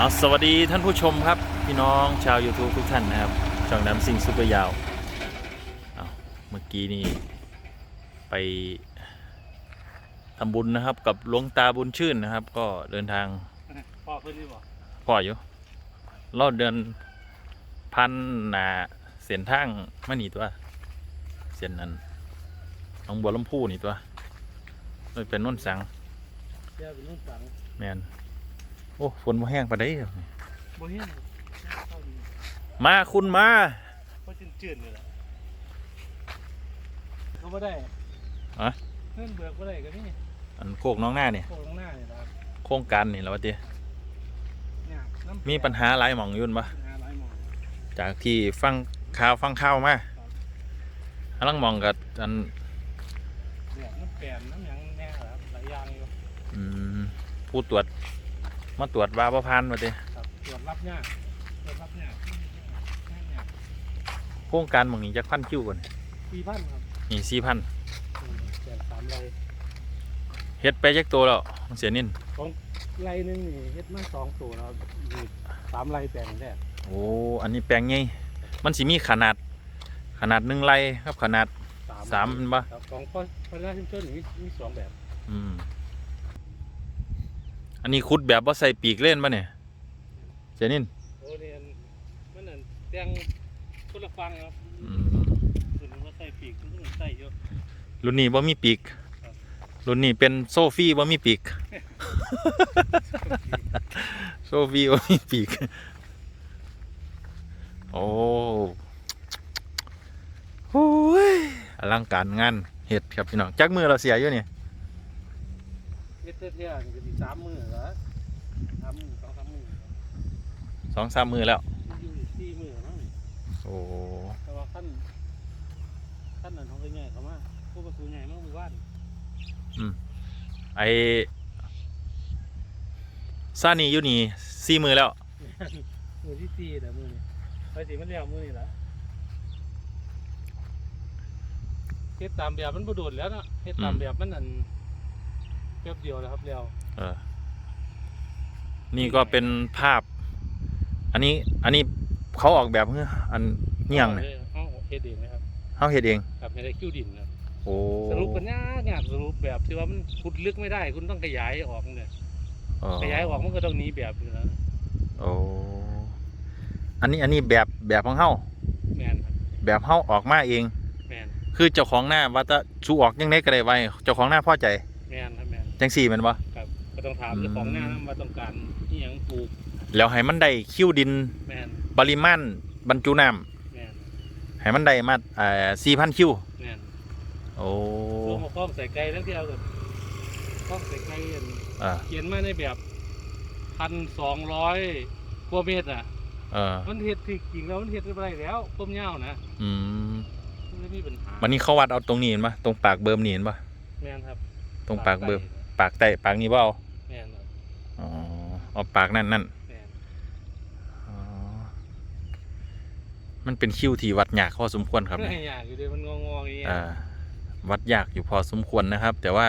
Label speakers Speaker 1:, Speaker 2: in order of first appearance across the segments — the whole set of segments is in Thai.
Speaker 1: เอาสวัสดีท่านผู้ชมครับ พี่น้องชาว YouTube ทุกท่านนะครับช่องน้ำซิงซุปเปอร์ยาวเอาเมื่อกี้นี่ไปทำบุญนะครับกับหลวงตาบุญชื่นนะครับ ก็เดินทาง
Speaker 2: พ่อเพื่อนนี่บอก
Speaker 1: พ่ออยู่เราเดินพันหนาเส้นทางไม่หนีตัวเส้นนั้นหนองบัวลำพูนี่ตัวมันเป็นโน้นสัง
Speaker 2: เดี๋ยวเป็นนุ่งสัง
Speaker 1: แมน โอ้ฝนมาแห้งปะได้
Speaker 2: โบเฮียนเข้าดี
Speaker 1: มาคุณมา
Speaker 2: เพราะจืดจืดเลยแหละเขาไม่ได้
Speaker 1: อะ
Speaker 2: เพื่อนเบิกไม่ได้ก็นี่
Speaker 1: อันโคกน้องหน้าเนี่ย
Speaker 2: โค้งหน้าเนี่ยนะครับ
Speaker 1: โครงการนี่แล้ววะเตี้ย
Speaker 2: เนี่ยน้ำ
Speaker 1: มีปัญหาหลายหม่องอยุ่นปะ
Speaker 2: ปัญหาหลายหมอง
Speaker 1: จากที่ฟังข่าวฟังข่าวมาฮัลังหมองกับอัน
Speaker 2: เดือดน้ำแปมน้ำหยังแน่ครับหลายอย่างอยู่
Speaker 1: อืมผู้ตรวจ มาตรวจว่าประพันมาเตี้ย
Speaker 2: ครับตรวจรับยากตรวจรับยากยากยาก
Speaker 1: โครงการหม่องนี้จะพันคิวก่อน
Speaker 2: สี่พันครับ
Speaker 1: นี่สี่พัน
Speaker 2: อืมแปดสามไร
Speaker 1: เฮ็ดไปจักตัวแล้วเสียนิน
Speaker 2: ไรหนึงนี่เฮ็ดมาสองตัวแล้วนี่สามไรแปลงแรก
Speaker 1: โอ้อันนี้แปลงใหญ่มันสิมีขนาด ขนาดหนึ่งไรครับขนาด สามมันปะ
Speaker 2: ครับของพ่อพนักงานชุมชนมีมีสองแบบ
Speaker 1: อืม อันนี้คุดแบบว่าใส่ปีกเล่นปะเนี่ยเสียนิน
Speaker 2: โอ้เนี่ยมันนั่นแตงคนละฟังครับ
Speaker 1: อืม
Speaker 2: ส่วนหนึงว่าใส่ปีกส่วนหนึงใส่เยอะ
Speaker 1: รุ่นนี้บ่มีปีก
Speaker 2: ครับ
Speaker 1: รุ่นนี้เป็นโซฟี่บ่มีปีก โซฟี่บ่มีปีก โอ้โหยอลังการงานเห็ดครับพี่น้องจักมือเราเสียอยู่นี่
Speaker 2: เฮ็ดเที่ยๆนี่ก็สิสามมื้อละสามมื้อสองสามมื้อ
Speaker 1: สองสามมือแล้ว
Speaker 2: อยู่สี่มื้อมั้ง
Speaker 1: โอ้
Speaker 2: แต่ว่าขั้นขั้นนั้นของใหญ่เขามาผู้ประสูใหญ่มากหมู่บ้าน
Speaker 1: ไอซานี่อยู่นี่สี่มือแล้ว
Speaker 2: มื้อที่สี่แต่มื้อนี้ไปสิมันแล้วมื้อนี้ละเฮ็ดตามแบบมันบ่โดดแล้วเนาะเฮ็ดตาม
Speaker 1: อืม
Speaker 2: แบบมันนั่น แป๊บเดียวแล้วครับแล้ว
Speaker 1: เออ นี่ก็เป็นภาพ อันนี้ อันนี้เขาออกแบบเพื่ออันเงี้ยงเนี่ย
Speaker 2: เฮาเฮ็ดเองนะครับ
Speaker 1: เขาเห็ดเอง
Speaker 2: ครับให้ได้คิวดินครับ
Speaker 1: โอ้
Speaker 2: สรุปกันยากยากสรุปแบบที่ว่ามันขุดลึกไม่ได้ คุณต้องขยายออกเนี่ย
Speaker 1: อ๋อ
Speaker 2: ขยายออกมันก็ต้องหนีแบบอยู่แล้ว
Speaker 1: โอ้อันนี้อันนี้แบบแบบของเฮา
Speaker 2: แมนครับ
Speaker 1: แบบเฮาออกมาเอง
Speaker 2: แมน
Speaker 1: คือเจ้าของหน้าว่าจะสู้ออกยังไงก็ได้ไว้เจ้าของหน้าพอใจ
Speaker 2: แมนครับแมน
Speaker 1: จังสี่แมันบ่
Speaker 2: ครับก็ต้องถาม
Speaker 1: อืม
Speaker 2: เจ้าของหน้านะว่าต้องการที่ยังปลูก
Speaker 1: แล้วให้มันได้คิวดิน
Speaker 2: แมน
Speaker 1: ปริมาณบรรจุน้
Speaker 2: แมนำ
Speaker 1: ให้มันได้มาเอ่อสี่พันคิว
Speaker 2: แมน
Speaker 1: โอ้
Speaker 2: ลงมาคล้องใส่ไก่ทั้งที่เอากันคล้องใส่ไก่อัน
Speaker 1: เออ
Speaker 2: เขียนมาในแบบพันสองร้อยกว่าเมตรอะ
Speaker 1: เออ
Speaker 2: มันเฮ็ดที่จริงแล้วมันเฮ็ดได้แล้วก้มยาวนะ
Speaker 1: อืม
Speaker 2: มันไม่มีปัญหา
Speaker 1: วันนี้เขาวัดเอาตรงนี้เห็นปะตรงปากเบิ่มนี่เห็นปะ
Speaker 2: แมนครับ
Speaker 1: ตรงปากเบิ่ม ปากใต้ปากนี้เปล่า
Speaker 2: แมนครับ
Speaker 1: อ๋อเอาปากนั่นนั่น
Speaker 2: แมน
Speaker 1: อ๋อมันเป็นคิวที่วัดยากพอสมควรครับ
Speaker 2: ไม่
Speaker 1: เนี่ย
Speaker 2: อยากอยู่เลยมันงองๆอย่างเงี้ย
Speaker 1: อ่าวัดยากอยู่พอสมควรนะครับ แต่ว่า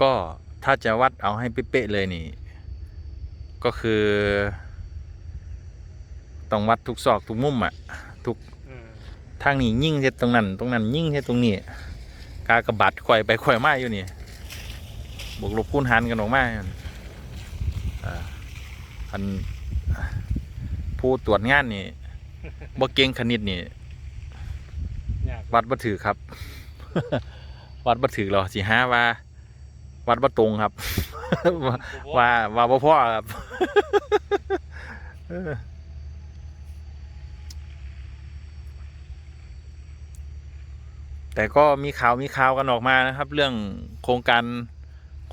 Speaker 1: ก็ถ้าจะวัดเอาให้เป๊ะๆเลยนี่ ก็คือ ต้องวัดทุกซอกทุกมุมอะทุก
Speaker 2: อืม
Speaker 1: ทางนี้ยิ่งเฮ็ดตรงนั้น ตรงนั้นยิ่งเฮ็ดตรงนี้ กากระบัดข่อยไปข่อยมาอยู่นี่ บวกลบคูณหารกันออกมาอยู่นี่อ่าอันผู้ตรวจงานนี่บ่เก่งคณิตนี่
Speaker 2: อยาก
Speaker 1: วัดบ่ถือครับ วัดบ่ถือหรอสิหาว่า วัดบ่ตรงครับ ว่าว่าว่าบ่พอครับเออแต่ก็มีข่าวมีข่าวกันออกมานะครับ เรื่องโครงการโ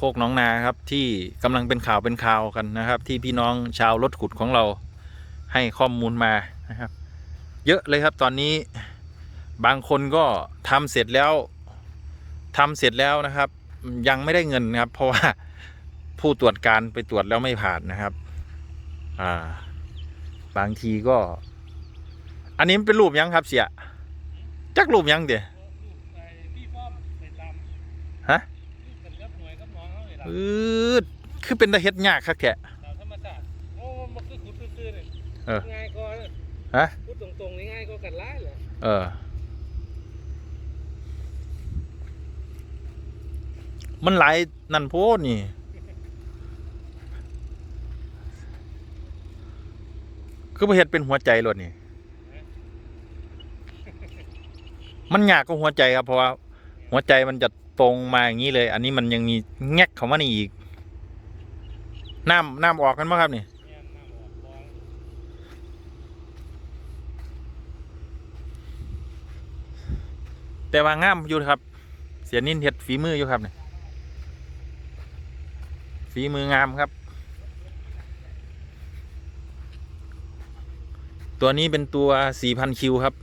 Speaker 1: คกน้องนาครับที่กำลังเป็นข่าวเป็นข่าวกันนะครับ ที่พี่น้องชาวรถขุดของเราให้ข้อมูลมานะครับ เยอะเลยครับตอนนี้บางคนก็ทำเสร็จแล้วทำเสร็จแล้วนะครับ ยังไม่ได้เงินนะครับ เพราะว่าผู้ตรวจการไปตรวจแล้วไม่ผ่านนะครับอ่าบางทีก็ อันนี้มันเป็นรูปยังครับเสียจักรูปยังเดี๋ย
Speaker 2: ไอ้พี่ป้อมไปตาม
Speaker 1: ฮะ
Speaker 2: เป็นกับหน่วยกับน้ องเขาเลยตาม
Speaker 1: อืดคือเป็นตะเฮ็ดยากครับแก
Speaker 2: ตามธรรมชาติซื่อๆเนี่ย
Speaker 1: เออ
Speaker 2: ง่ายก็
Speaker 1: ฮะ
Speaker 2: พูดตรงๆนี่ง่ายก็กันร้ายเลย
Speaker 1: เออ มันหลายนั่นโพดนี่คือประเฮ็ดเป็นหัวใจรถนี่ มันยากก็หัวใจครับเพราะว่า หัวใจมันจะ ตรงมาอย่างนี้เลย อันนี้มันยังมีแงกเข้ามานี่อีก น้ำน้ำออกกันมั้งครับนี่
Speaker 2: แง่น้ำออกฟอง
Speaker 1: แต่ว่างามอยู่ครับ เสียนินเฮ็ดฝีมืออยู่ครับเนี่ยฝีมืองามครับ ตัวนี้เป็นตัว 4,000 คิวครับ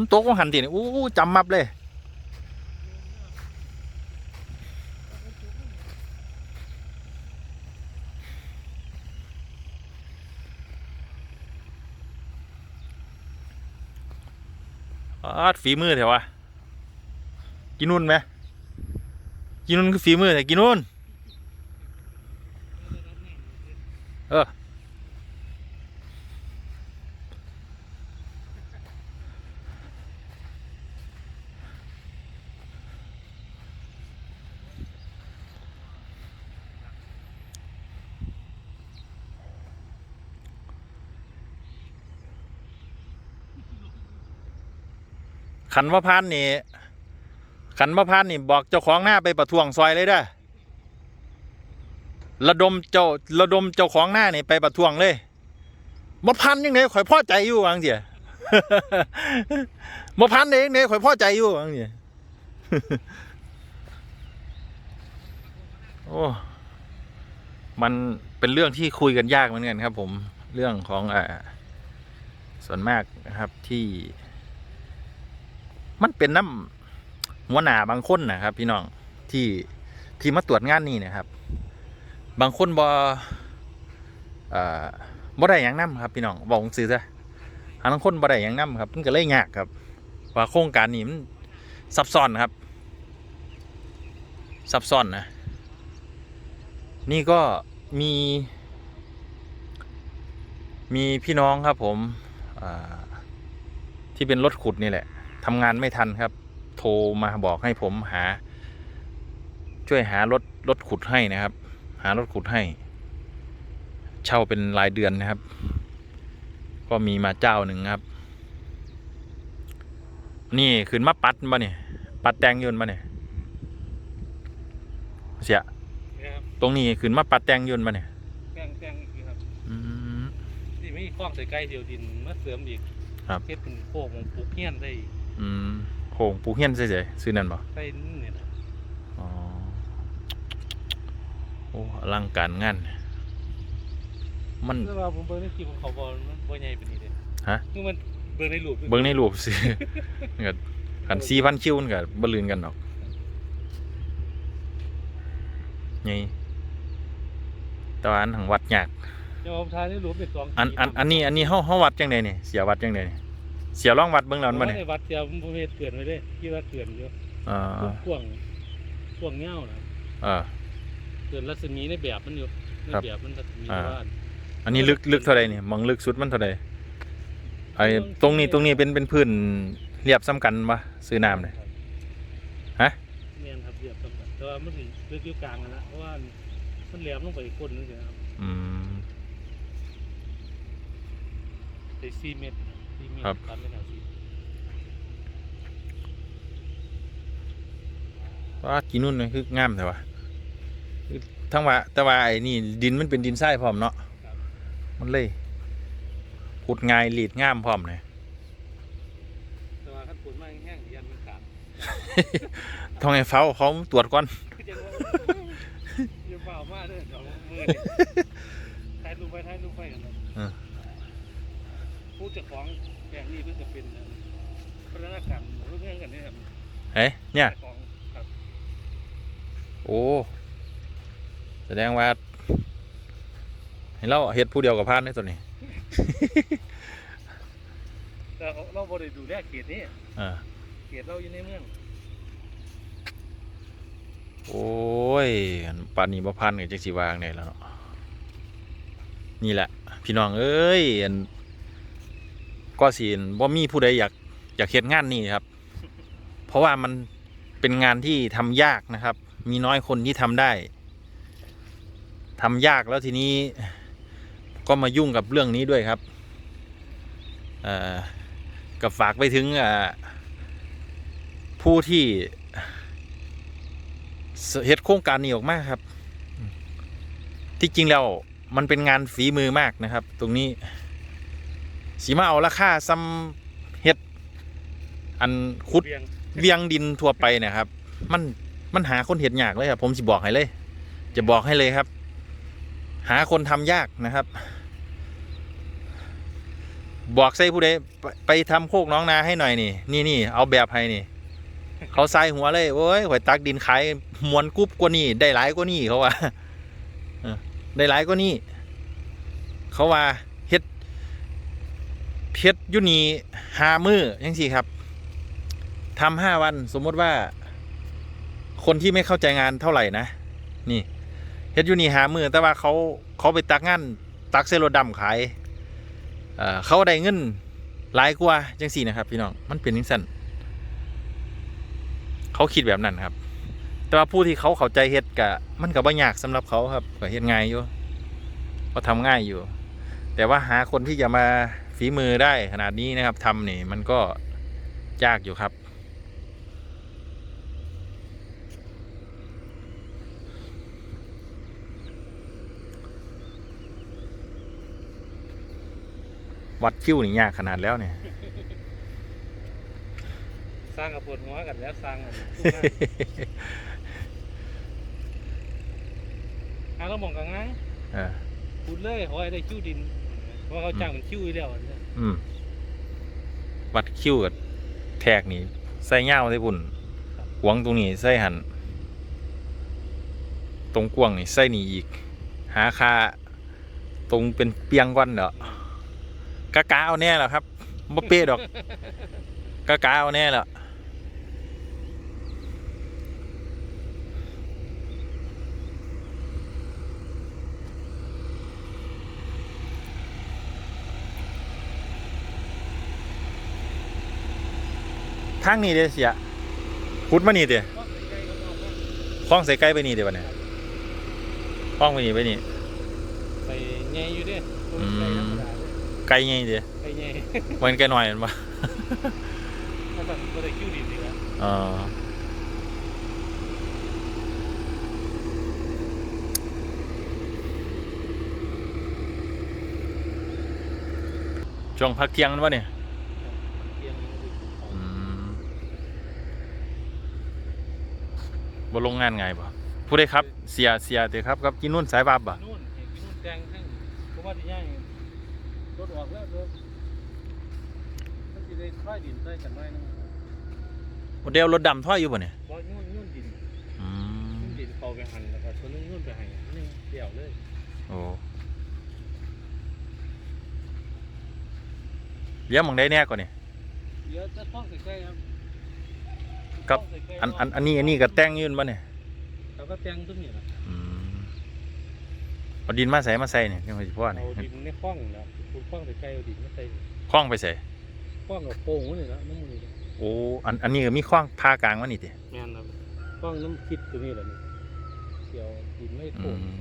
Speaker 1: นตกว่าหันติเนี่อู้จำมับเลย อาดฝีมือเถอะวะกินนุ่นไหมกินนุ่นคือฝีมือแต่กินนุ่น ขันว่าพานนี่ขันว่าพานนี่บอกเจ้าของหน้าไปประท้วงซอยเลยเด้อระดมเจ้าระดมเจ้าของหน้านี่ไปประท้วงเลยบ่พันยังไงข่อยพอใจอยู่วางเสียบ่พันเองเนี่ยข่อยพอใจอยู่วางเสียโอ้มันเป็นเรื่องที่คุยกันยากเหมือนกันครับ ผมเรื่องของอ่าส่วนมากนะครับที่ มันเป็นน้ำหัวหน้าบางคนนะครับ พี่น้องที่ที่มาตรวจงานนี่นะครับ บางคนบอ่อบ่ได้ยังนํครับ พี่น้องบอกซื้อซะหาบางคนบ่ได้หยังนํครับมันก็เลยยากครับ ว่าโครงการนี้มันซับซ้อนครับซับซ้อนนะ นี่ก็มี มีพี่น้องครับผมที่เป็นรถขุดนี่แหละ ทำงานไม่ทันครับ โทรมาบอกให้ผมหา ช่วยหารถรถขุดให้นะครับ หารถขุดให้ เช่าเป็นรายเดือนนะครับ ก็มีมาเจ้าหนึ่งครับ นี่ขึ้นมาปัดมาเนี่ยปัดแตงยนต์มาเนี่ยเสีย
Speaker 2: นะครับ
Speaker 1: ตรงนี้ขึ้นมาปัดแตงยนต์มาเนี่ย
Speaker 2: แป้งแป้งอีกทีครับ
Speaker 1: อืม
Speaker 2: ที่ไม่คล้องใส่ไก่เดียวดินมาเสริมอีก
Speaker 1: ครับ
Speaker 2: เฮ็ดเป็นโคกของปลูกเฮียนได้อีก
Speaker 1: อืมโค้งปูเฮียนเฉยๆซื้อนั่นบ่
Speaker 2: ใส่นี่เนี่ยนะ
Speaker 1: อ๋อโอ้อลังการงาน มัน
Speaker 2: แต่ว่าผมเบิ่งในคลิปของเขาบ่มันบ่ใหญ่ปานนี้เด้
Speaker 1: ฮะ
Speaker 2: คือมันเบิ่งในรูป
Speaker 1: เบิ่งในรูปสิก็กันสี่พันคิวมันก็บ่ลืนกันดอกไงแต่ว่าอันทางวัดยาก
Speaker 2: เดี๋ยวผมถ่ายในรูปเป็นสอง
Speaker 1: อันอันอันนี้อันนี้เฮาเฮาวัดจังไดนี่เสียวัดจังไดนี่ เสียลองวัดเบิ่งแล้ว
Speaker 2: มั
Speaker 1: มันนบ่
Speaker 2: บ่
Speaker 1: นี่
Speaker 2: ได้วัดเดียวผมบ่เฮ็ดเกินไว้เด้คิดว่าเกินอยู่
Speaker 1: อ่า
Speaker 2: พ่วงพ่วงเงานะ
Speaker 1: อ่า
Speaker 2: เกินรัศมีในแบบมันอยู่ใน
Speaker 1: ครับ
Speaker 2: แบบมันรัศมี
Speaker 1: อ่า
Speaker 2: บ้าน
Speaker 1: อันนี้ลึกลึกเท่าใดนี่มองลึกสุดมันเท่าใดไอ้ตรงนี้ตรงนี้เป็นเป็นพื้นเรียบซ้ำกันปะซื้อน้ำเลยฮะ
Speaker 2: แม่นครับเรียบสำคัญแต่ว่ามันสิลึกอยู่กลางนั่นละเพราะว่ามันแหลมลงไปอีกคนนึงครับ
Speaker 1: อืม
Speaker 2: ได้4เมตร4เมตร
Speaker 1: ครับ
Speaker 2: ตัดไปแล้วสี่
Speaker 1: ว่ากินนู่นนี่คืองามแต่ว่าคือทั้งว่าแต่ว่าไอ้นี่ดินมันเป็นดินทรายพร้อมเนาะมันเลยขุดง่ายหลีดงามพร้อมเลย
Speaker 2: แต่ว่าขั้นฝนมาแห้งๆยันมันขาด
Speaker 1: ต้องให้เฝ้าเขาตรวจก่อน
Speaker 2: คือจังว่าอย่าเฝ้ามาเด้อเดี๋ยวมือนี่ถ่ายรูปไปถ่ายรูปไปกันเลย
Speaker 1: เออ
Speaker 2: ผู้เจ้าของแปลงนี้เพิ่งจะเป็นพัฒนาการรู้เรื่องกันเนี่ยครับ
Speaker 1: เฮ้ยเนี่ย
Speaker 2: เจ้าของครับ
Speaker 1: โอ้แสดงว่าให้เราเฮ็ดผู้เดียวกับพานในตัวนี้
Speaker 2: แต่เราบริดูแลเขตนี้
Speaker 1: อ่า
Speaker 2: เขตเราอยู่ในเมือง
Speaker 1: โอ้ยอันปานนี้บ่พันกับจักสิวางได้แล้วเนาะนี่แหละ พี่น้องเอ้ยอัน ก็สิบ่มีผู้ใดอยากอยากเฮ็ดงานนี้ครับ เพราะว่ามันเป็นงานที่ทำยากนะครับ มีน้อยคนที่ทำได้ทำยากแล้วทีนี้ก็มายุ่งกับเรื่องนี้ด้วยครับกับฝากไปถึงผู้ที่เฮ็ดโครงการนี้ออกมาครับ ที่จริงแล้วมันเป็นงานฝีมือมากนะครับ ตรงนี้ สีมาเอาราคาซ้ำเฮ็ด อันคุด
Speaker 2: เบียง
Speaker 1: เวียงดินทั่วไปเนะครับ มันมันหาคนเห็ดยากเลยครับ ผมสิบอกให้เลย จะบอกให้เลยครับ หาคนทำยากนะครับ บอกใส่ผู้ใดไปไปทำโคกน้องนาให้หน่อยนี่ นี่นี่เอาแบบให้นี่ เขาใส่หัวเลยโอ้ยข่อยตักดินขายมวนกรุ๊บกว่านี่ได้หลายกว่านี่เขาว่าเออได้หลายกว่านี่เขาว่า เฮ็ดอยุนีหามือยังสิครับทำห้าวันสมมติว่า คนที่ไม่เข้าใจงานเท่าไหร่นะ นี่เฮ็ดอยุนีหามือแต่ว่าเขาเขาไปตักงานตักเซโลดำขายเเขาได้เงินหลายกว่าจังสี่นะครับ พี่น้องมันเป็นนิสันเขาคิดแบบนั้นครับ แต่ว่าผู้ที่เขาเข้าใจเฮ็ดกะมันก็บ่ยากสำหรับเขาครับก็เฮ็ดง่ายอยู่ก็ทำง่ายอยู่ แต่ว่าหาคนที่จะมา ฝีมือได้ขนาดนี้นะครับทำนี่มันก็ยากอยู่ครับ วัดคิ้วนี่ยากขนาดแล้วเนี่ย
Speaker 2: สร้างกับปวดหัวกันแล้วสร้างกันอะเรามองกันงั้ง
Speaker 1: เออ
Speaker 2: พูดเลยขอให้ได้คิ้วดิน เพราะเขาจ้างมันคิ้วอยู่แล้วอันเนี่ย
Speaker 1: อืมวัดคิ้วกับแทกนี่ใส่เง่าใส่ปุ่นหวงตรงนี้ใส่หันตรงกวางนี่ใส่นี่อีก หาคาตรงเป็นเปียงก้อนเนาะกะกาเอาแน่แหละครับบ่เป๊ะดอกกะกาเอาแน่แหละ ทางนี้เด้อเสียพุดมานี่เด้อ
Speaker 2: ก็ใกล้ๆก็เอาว่า
Speaker 1: คล้องใส่ไก่ไปนี่เด้อบัดนี้คล้องไปนี่ไปนี่
Speaker 2: ไปใหญ่อยู่เด้ตัวมันไก่ธรรมดาเด้
Speaker 1: ไก่ไงเด้อ
Speaker 2: ไก่ใหญ่
Speaker 1: มันไก่น้อยแมันปะ
Speaker 2: ถ้าสั่งก็ได้คิ้วดินดีกว่า
Speaker 1: อ๋อช่วงพักเที่ยงนั่นปะเนี่ย
Speaker 2: เตียงมันก็ดี
Speaker 1: อืม บ่ลงงานไงบ่ผู้ใดครับเสียเสียเด้อครับกับกินนุ่นสายบาบบ่
Speaker 2: นู่นเห็นพี่นู่นแดงทั้งเพราะว่าที่ย่างรถออกแล้วรถมันจะได้ค่อยดินใส่กันหน่อยนึง
Speaker 1: บ่ได้เอารถดำถ้อยอยู่บ่เนี่ย
Speaker 2: บ่ยุ่นยุ่นดิน
Speaker 1: อืม
Speaker 2: ยุ่นดินเข้าไปหันแล้วก็ตัวนึงยุ่นไปหันนึงเดี่ยวเลย
Speaker 1: โอ้เลี้ยงหมองได้แน่ก่อนนี่
Speaker 2: เดี๋ยวจะท่องใกล้ๆครับ
Speaker 1: ครับ
Speaker 2: ท่งใกล้ๆ
Speaker 1: อันอันอันนี้อันนี้ก็แต่งอยืนบ่เนี่ย
Speaker 2: เราก็แต่งตรงนี้แหละ
Speaker 1: อืมเอาดินมาใส่มาใส่เนี่ยนี่มันสิพ่อนี่
Speaker 2: เอาดินในคล้องแล้วคุณคล้องใกล้ๆเอาดินมาใส่
Speaker 1: คล้องไปใส่
Speaker 2: คล้องกับโป่งนี่แหละน้ำมือ
Speaker 1: โอ้อันอันนี้ก็มีคล้องพากลางวะนี่ติ
Speaker 2: แม่นครับคล้องน้ำคิดตัวนี้แหละนี่เกี่ยวดินไม่
Speaker 1: อื
Speaker 2: โป่ง
Speaker 1: ม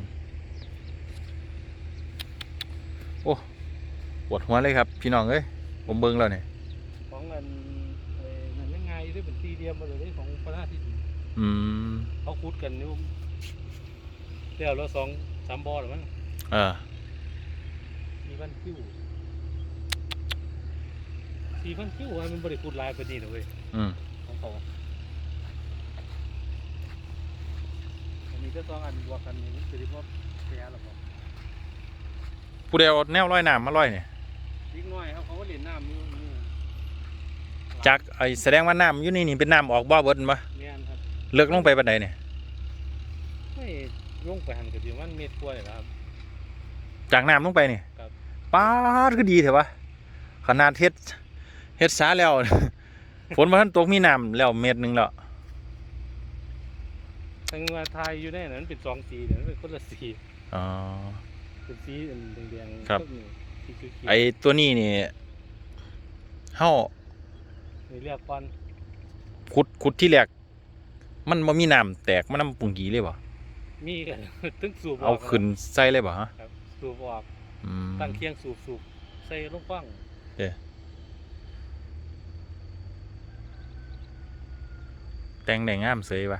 Speaker 1: โอ้ปวดหัวเลยครับ พี่น้องเอ้ยผมเบิ่งแล้วเนี่ย
Speaker 2: ของอันเอ่อนั่นยัง ไงได้เป็นสี่เหลี่ยมมาเลยได้ของพระราชที่ดิน
Speaker 1: อืม
Speaker 2: เขาคุดกันนี่เดี๋ยวเราสองสามบอหรือมั้ง
Speaker 1: เออ
Speaker 2: มีพันคิ้วสี่พันคิ้วอะมันบริคุดลายไปนี่เลยเว้ย
Speaker 1: อืม
Speaker 2: ของเขาอันนี้ก็ต้องอันบวกกันนี่คือที่ว่าแพ้หรอครับ
Speaker 1: ผู้ใดเอาแนวร้อยน้ำมาร้อยเนี่ย
Speaker 2: นิดหน่อยครับเขาก็เล่นน้ำอยู่นี่
Speaker 1: จากไอ้แสดงว่าน้ำอยู่นี่นี่เป็นน้ำออกบ่อเบิดบ่
Speaker 2: แม่นครับ
Speaker 1: เลิกลงไปบันไดเนี่ย
Speaker 2: ไม่ลงไปหันกับที่มันเม็ดกล้วยนะครับ
Speaker 1: จากน้ำลงไปนี่
Speaker 2: ครับ
Speaker 1: ป้าดก็ดีเถอะวะขนาดเฮ็ดเฮ็ดสาแล้ว ฝนมาทันตกมีน้ำแล้วเม็ดหนึงแล้ว
Speaker 2: ทั้งว่าทายอยู่ในนั้นเป็นสองสีเนี่ยมันเป็นคนละสี
Speaker 1: อ๋อ
Speaker 2: เป็นสีอันแดงๆ
Speaker 1: ครับ
Speaker 2: ก็มีสีเขียวๆ
Speaker 1: ไอตัวนี้นี่เฮา
Speaker 2: นี่เรียกก่อน
Speaker 1: ขุดขุดที่แรกมันบ่มีน้ำแตกมันน้ำปุงกีเลยบ่
Speaker 2: มีกันตึ้งสูบ
Speaker 1: เอา
Speaker 2: ก
Speaker 1: ขึ้นใส่เลยบ่ฮะ
Speaker 2: ครับสูบออก
Speaker 1: อืม
Speaker 2: ตั้งเคียงสูบสูบใส่ลงฟัง
Speaker 1: แต่งได้งามเสยว่ะ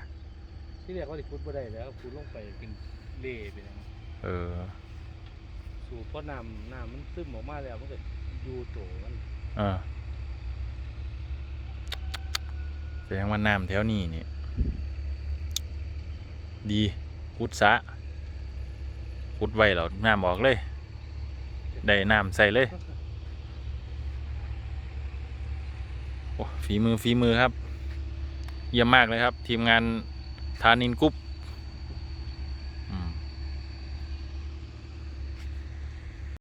Speaker 2: ที่เรียกว่าที่พุดบ่ได้แล้วพุดลงไปเป็นเล่ไปแล้ว
Speaker 1: เออ
Speaker 2: สูบเพราะน้ำน้ำมันซึมออกมาแล้วมันก็อยู่โตมัน
Speaker 1: เออ แสดงว่าน้ำแถวนี้นี่ดีขุดสะขุดไว้แล้วน้ำออกเลย ได้น้ำใส่เลยโอ้ฝีมือฝีมือครับ เยี่ยมมากเลยครับ ทีมงานทานินกุ๊ป